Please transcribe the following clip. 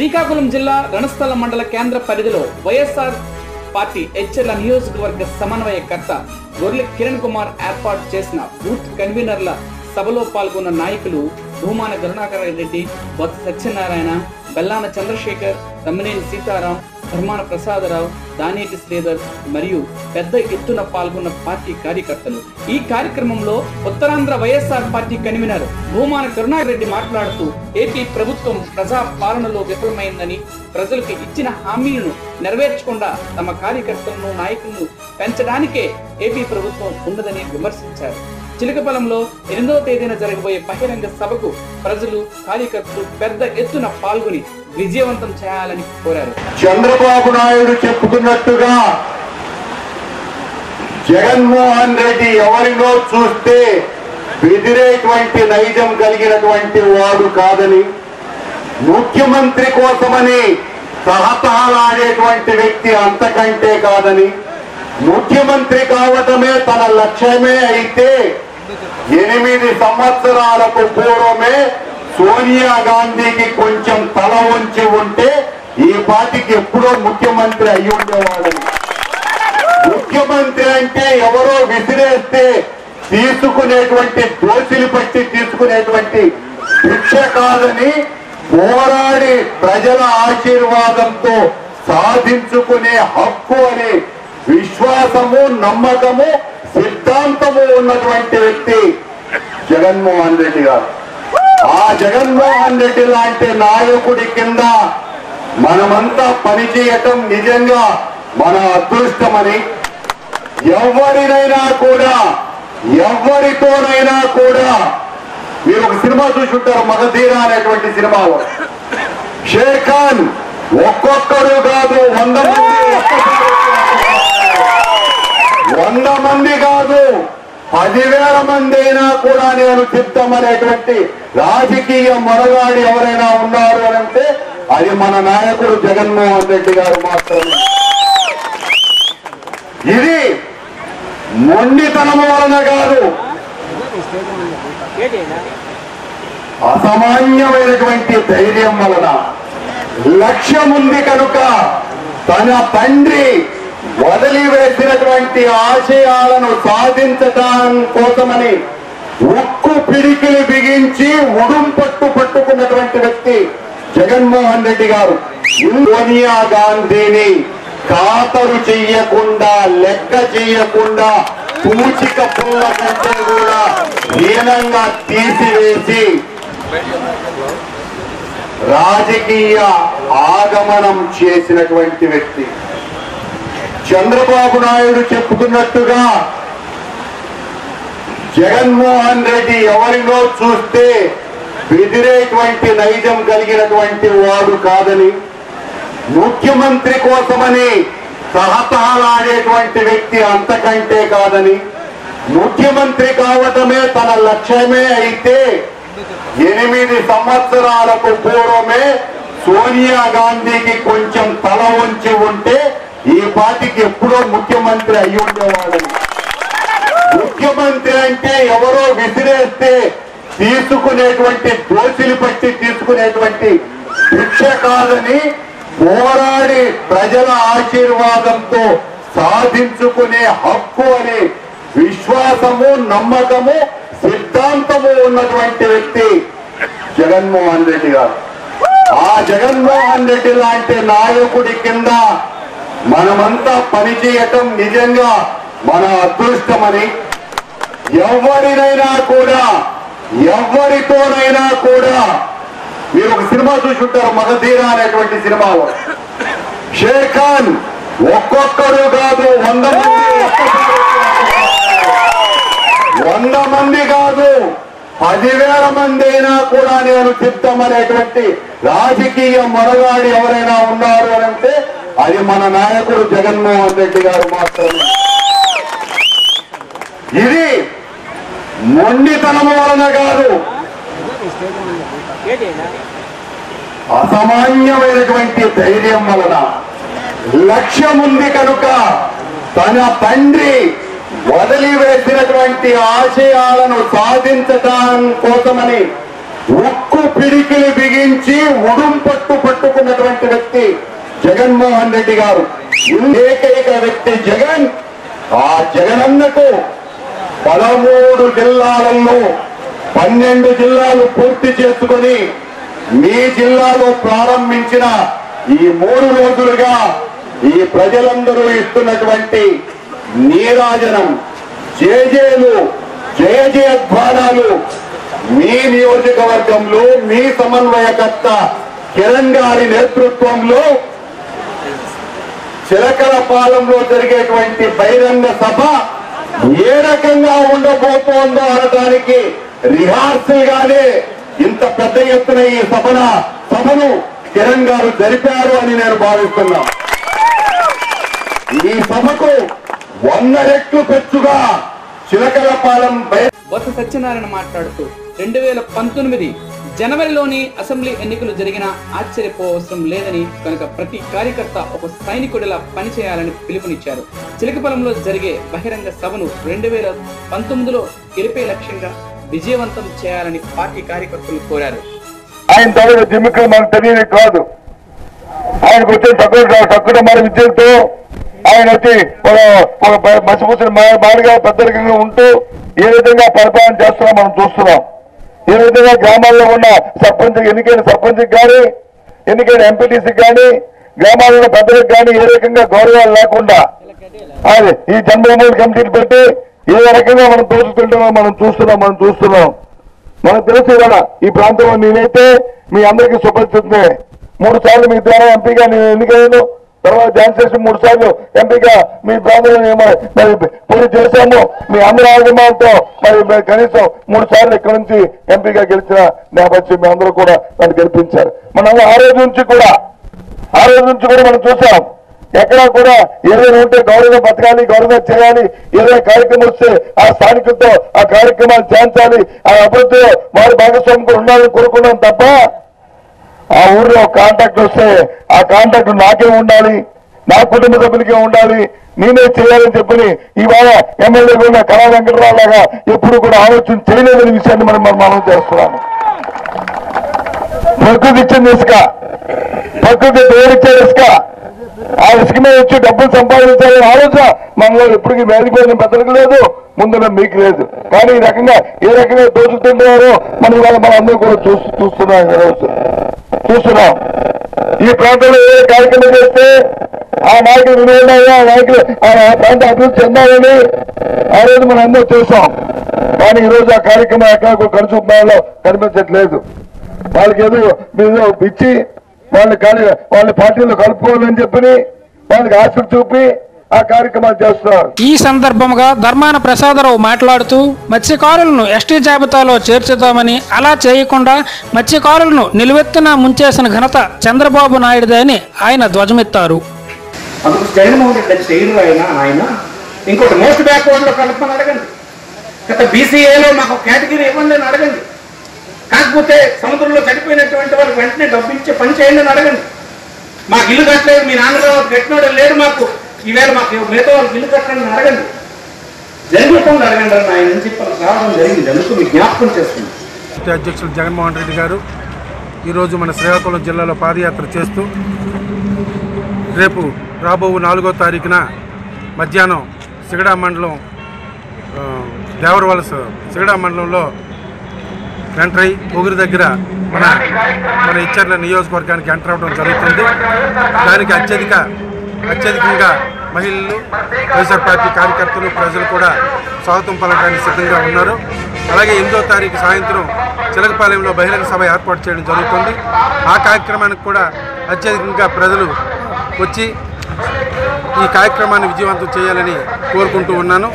శ్రీకాకుళం జిల్లా రణస్థల మండల కేంద్ర పరిధిలో వైఎస్ఆర్ పార్టీ హెచ్చర్ల నియోజకవర్గ సమన్వయకర్త గొర్రె కిరణ్ కుమార్ ఏర్పాటు చేసిన బూత్ కన్వీనర్ల సభలో పాల్గొన్న నాయకులు భూమాన కరుణాకర రెడ్డి బొత్స సత్యనారాయణ బెల్లాన చంద్రశేఖర్ తమ్మినేని సీతారాం ధర్మాన ప్రసాదరావు దానేటి శ్రీధర్ మరియు పెద్ద ఎత్తున పాల్గొన్న పార్టీ కార్యకర్తలు. ఈ కార్యక్రమంలో Uttarandhra YSR party convener Bhumana Karunareddy మాట్లాడుతూ ఏపీ ప్రభుత్వం ప్రజా పాలనలో విఫలమైందని ప్రజలకు ఇచ్చిన హామీలను నెరవేర్చకుండా తమ కార్యకర్తలను నాయకులను పెంచడానికే ఏపీ ప్రభుత్వం ఉన్నదని విమర్శించారు. చిలకపలంలో ఎనిమిదవ తేదీన జరగబోయే బహిరంగ సభకు ప్రజలు కార్యకర్తలు పెద్ద ఎత్తున పాల్గొని విజయవంతం చేయాలని కోరారు. చంద్రబాబు నాయుడు చెప్పుతున్నట్టుగా జగన్మోహన్ రెడ్డి ఎవరినో చూస్తే బెదిరేటువంటి నైజం కలిగినటువంటి వాడు కాదని ముఖ్యమంత్రి కోసమని సహతహలాడేటువంటి వ్యక్తి అంతకంటే కాదని ముఖ్యమంత్రి కావటమే తన లక్ష్యమే అయితే ఎనిమిది సంవత్సరాలకు పూర్వమే సోనియా గాంధీకి కొంచెం తల వంచి ఉంటే ఈ పార్టీకి ఎప్పుడో ముఖ్యమంత్రి అయి ఉండేవాడని ముఖ్యమంత్రి అంటే ఎవరో విసిరేస్తే తీసుకునేటువంటి దోషులు పట్టి తీసుకునేటువంటి భిక్ష కాదని పోరాడి ప్రజల ఆశీర్వాదంతో సాధించుకునే హక్కు అనే విశ్వాసము నమ్మకము సిద్ధాంతము ఉన్నటువంటి వ్యక్తి జగన్మోహన్ రెడ్డి గారు. ఆ జగన్మోహన్ రెడ్డి లాంటి నాయకుడి కింద మనమంతా పనిచేయటం నిజంగా మన అదృష్టమని ఎవరినైనా కూడా ఎవరితోనైనా కూడా మీరు ఒక సినిమా చూసి ఉంటారు మగధీర అనేటువంటి సినిమాలో షేర్ ఖాన్ ఒక్కొక్కరు కాదు వంద మంది. వంద మంది కాదు పదివేల మంది అయినా కూడా నేను అనేటువంటి రాజకీయ మొరగాడి ఎవరైనా ఉన్నారు అని అంటే అది మన నాయకుడు జగన్మోహన్ రెడ్డి గారు మాత్రమే. ఇది మొండితనం వలన కాదు. అసామాన్యమైనటువంటి ధైర్యం వలన. లక్ష్యం ఉంది కనుక తన తండ్రి వదిలివేసినటువంటి ఆశయాలను సాధించడం కోసమని ఉక్కు పిడికిలు బిగించి ఉడుం పట్టు పట్టుకున్నటువంటి వ్యక్తి జగన్మోహన్ రెడ్డి గారు. సోనియా గాంధీని ఖాతరు చెయ్యకుండా లెక్క చెయ్యకుండా పూచిక పుల్ల కంటే కూడా హీనంగా తీసివేసి రాజకీయ ఆగమనం చేసినటువంటి వ్యక్తి. చంద్రబాబు నాయుడు చెప్పుకున్నట్టుగా జగన్మోహన్ రెడ్డి ఎవరినో చూస్తే బెదిరేటువంటి నైజం కలిగినటువంటి వాడు కాదని ముఖ్యమంత్రి కోసమని సహతహలాడేటువంటి వ్యక్తి అంతకంటే కాదని ముఖ్యమంత్రి కావటమే తన లక్ష్యమే అయితే ఎనిమిది సంవత్సరాలకు పూర్వమే సోనియా గాంధీకి కొంచెం తల ఉంచి ఉంటే ఈ పార్టీకి ఎప్పుడో ముఖ్యమంత్రి అయి ఉండేవాడని ముఖ్యమంత్రి అంటే ఎవరో విసిరేస్తే తీసుకునేటువంటి దోషులు పట్టి తీసుకునేటువంటి భిక్ష కాదని పోరాడి ప్రజల ఆశీర్వాదంతో సాధించుకునే హక్కు అనే విశ్వాసము నమ్మకము సిద్ధాంతము ఉన్నటువంటి వ్యక్తి జగన్మోహన్ రెడ్డి గారు. ఆ జగన్మోహన్ రెడ్డి లాంటి నాయకుడి కింద మనమంతా పనిచేయటం నిజంగా మన అదృష్టమని ఎవరినైనా కూడా ఎవరితోనైనా కూడా మీరు ఒక సినిమా చూసి ఉంటారు మగధీర అనేటువంటి సినిమాలో షేర్ ఖాన్ కాదు వంద మంది. వంద మంది కాదు పదివేల మంది అయినా కూడా నేను సిద్ధమనేటువంటి రాజకీయ మొరగాడి ఎవరైనా ఉన్నారు అని అంటే అది మన నాయకుడు జగన్మోహన్ రెడ్డి గారు మాత్రమే. ఇది మొండితనం వలన కాదు. అసామాన్యమైనటువంటి ధైర్యం వలన. లక్ష్యం ఉంది కనుక తన తండ్రి వదిలివేసినటువంటి ఆశయాలను సాధించడం కోసమని ఉక్కు పిడికిలు బిగించి ఉడుం పట్టు పట్టుకున్నటువంటి వ్యక్తి జగన్మోహన్ రెడ్డి గారు ఏకైక వ్యక్తి జగన్. ఆ జగనన్నకు పదమూడు జిల్లాలలో పన్నెండు జిల్లాలు పూర్తి చేసుకొని మీ జిల్లాలో ప్రారంభించిన ఈ మూడు రోజులుగా ఈ ప్రజలందరూ ఇస్తున్నటువంటి నీరాజనం. జేజేలు జయ జయధ్వానాలు మీ నియోజకవర్గంలో మీ సమన్వయకర్త కిరణ్ గారి నేతృత్వంలో చిలకల పాలెంలో జరిగేటువంటి బహిరంగ సభ ఏ రకంగా ఉండబోతోందో అనడానికి రిహార్సల్ గానే ఇంత పెద్ద ఎత్తున ఈ సభన సభను కిరణ్ గారు జరిపారు అని నేను భావిస్తున్నా. ఈ సభకు వంద రెట్లు పెచ్చుగా చిలకల పాలెం బొత్స సత్యనారాయణ మాట్లాడుతూ రెండు వేల పంతొమ్మిది జనవరిలోని అసెంబ్లీ ఎన్నికలు జరిగినా ఆశ్చర్యపోవసరం లేదని కనుక ప్రతి కార్యకర్త ఒక సైనికుడిలా పనిచేయాలని పిలుపునిచ్చారు. చిలకపలంలో జరిగే బహిరంగ సభను రెండు వేల పంతొమ్మిదిలో గెలిపే లక్ష్యంగా విజయవంతం చేయాలని పార్టీ కార్యకర్తలు కోరారు. ఆయన తాలూకు జిమ్మికలు మనకు కాదు. ఆయనకు వచ్చే తక్కువ తక్కువ మన ఆయన వచ్చి మసిపూసిన బాగా పెద్దరికంగా ఉంటూ ఏ విధంగా పరిపాలన చేస్తున్నాం మనం చూస్తున్నాం. ఏ విధంగా గ్రామాల్లో ఉన్న సర్పంచ్ ఎన్నికైన సర్పంచ్ కానీ ఎన్నికైన ఎంపీటీసీ కానీ గ్రామాల్లో ఉన్న పెద్దలకు కానీ ఏ రకంగా గౌరవాలు లేకుండా అది ఈ జన్మభూమి కమిటీని పెట్టి ఏ రకంగా మనం తోచుకుంటున్నాం మనం చూస్తున్నాం మనం చూస్తున్నాం. మనకు తెలుసు కదా ఈ ప్రాంతంలో నేనైతే మీ అందరికీ సుపరిచితమే మూడు సార్లు మీ ద్వారా ఎంపీగా నేను ఎన్నికయ్యాను. తర్వాత ఝాన్సీ చేసి మూడు సార్లు ఎంపీగా మీ ప్రాంతంలో మరి పూర్తి చేశాము మీ అందరి ఆగమాలతో మరి కనీసం మూడు సార్లు ఇక్కడ నుంచి ఎంపీగా గెలిచిన నేపథ్యం మీ అందరూ కూడా నన్ను గెలిపించారు. మనం ఆ రోజు నుంచి కూడా ఆ రోజు నుంచి కూడా మనం చూసాం ఎక్కడా కూడా ఏదైనా ఉంటే గౌరవంగా బతకాలి గౌరవంగా చేయాలి ఏదైనా కార్యక్రమం వస్తే ఆ స్థానికులతో ఆ కార్యక్రమాలు చేయించాలి ఆ అభివృద్ధిలో వారి కూడా ఉండాలని కోరుకున్నాం తప్ప ఆ ఊర్లో కాంటాక్ట్ వస్తే ఆ కాంటాక్ట్ నాకే ఉండాలి నా కుటుంబ సభ్యులకే ఉండాలి నేనే చేయాలని చెప్పని ఇవాళ ఎమ్మెల్యే కూడా కళా వెంకటరావు లాగా ఎప్పుడు కూడా ఆలోచన చేయలేదనే విషయాన్ని మనం మనం మనం చేస్తున్నాము. ప్రకృతి ఇచ్చింది ఇసుక ప్రకృతి దేవుడిచ్చే ఇసుక ఆ ఇసుక మీద వచ్చి డబ్బులు సంపాదించాలని ఆలోచన మనలో ఎప్పటికీ మేలిపోయిన పెద్దలకు లేదు ముందున మీకు లేదు. కానీ ఈ రకంగా ఏ రకంగా దోచుకుంటున్నారో మనం ఇవాళ మనం అందరూ కూడా చూస్తూ చూస్తున్నాం చూస్తున్నాం. ఈ ప్రాంతంలో ఏ కార్యక్రమం చేస్తే ఆ నాయకులు వినియోగాలు ఆ నాయకులు ఆ ప్రాంత అభివృద్ధి చెందాలని ఆ రోజు మనం అందరూ చూసాం కానీ ఈ రోజు ఆ కార్యక్రమం ఎక్కడ కనుచూపడంలో కనిపించట్లేదు. వాళ్ళకి ఏదో మీరు ఇచ్చి వాళ్ళని కానీ వాళ్ళ పార్టీలో కలుపుకోవాలని చెప్పి వాళ్ళకి ఆశ చూపి ఆ కార్యక్రమాలు చేస్తున్నారు. ఈ సందర్భంగా ధర్మాన ప్రసాదరావు మాట్లాడుతూ మత్స్యకారులను ఎస్టీ జాబితాలో చేర్చుదామని అలా చేయకుండా మత్స్యకారులను నిలువెత్తున ముంచేసిన ఘనత చంద్రబాబు నాయుడుదే అని ఆయన ధ్వజమెత్తారు. అందుకు జగన్మోహన్ రెడ్డి అది చేయరు ఆయన ఆయన ఇంకోటి మోస్ట్ బ్యాక్వర్డ్లో కలపని అడగండి. గత బీసీఏలో మాకు కేటగిరీ ఇవ్వండి అని అడగండి. కాకపోతే సముద్రంలో చనిపోయినటువంటి వాళ్ళకి వెంటనే డబ్బు ఇచ్చే పని చేయండి అని అడగండి. మాకు ఇల్లు కట్టలేదు మీ నాన్నగారు కట్టినోడు లేడు మాకు. ఈవేళ మాకు మిగతా వాళ్ళకి ఇల్లు కట్టండి అని అడగండి. జరుగుతుంది అడగండి అని ఆయన నుంచి రావడం జరిగింది. అందుకు మీ జ్ఞాపకం చేస్తుంది అధ్యక్షులు జగన్మోహన్ రెడ్డి గారు ఈరోజు మన శ్రీకాకుళం జిల్లాలో పాదయాత్ర చేస్తూ రేపు రాబో నాలుగో తారీఖున మధ్యాహ్నం సిగడా మండలం దేవరవలస సిగడా మండలంలో ఎంటర్ అయి పొగురు దగ్గర మన మన ఇచ్చర్ల నియోజకవర్గానికి ఎంటర్ అవ్వడం జరుగుతుంది. దానికి అత్యధిక అత్యధికంగా మహిళలు వైఎస్ఆర్ పార్టీ కార్యకర్తలు ప్రజలు కూడా స్వాగతం పలకడానికి సిద్ధంగా ఉన్నారు. అలాగే ఎనిమిదో తారీఖు సాయంత్రం చిలకపాలెంలో బహిరంగ సభ ఏర్పాటు చేయడం జరుగుతుంది. ఆ కార్యక్రమానికి కూడా అత్యధికంగా ప్రజలు వచ్చి ఈ కార్యక్రమాన్ని విజయవంతం చేయాలని కోరుకుంటూ ఉన్నాను.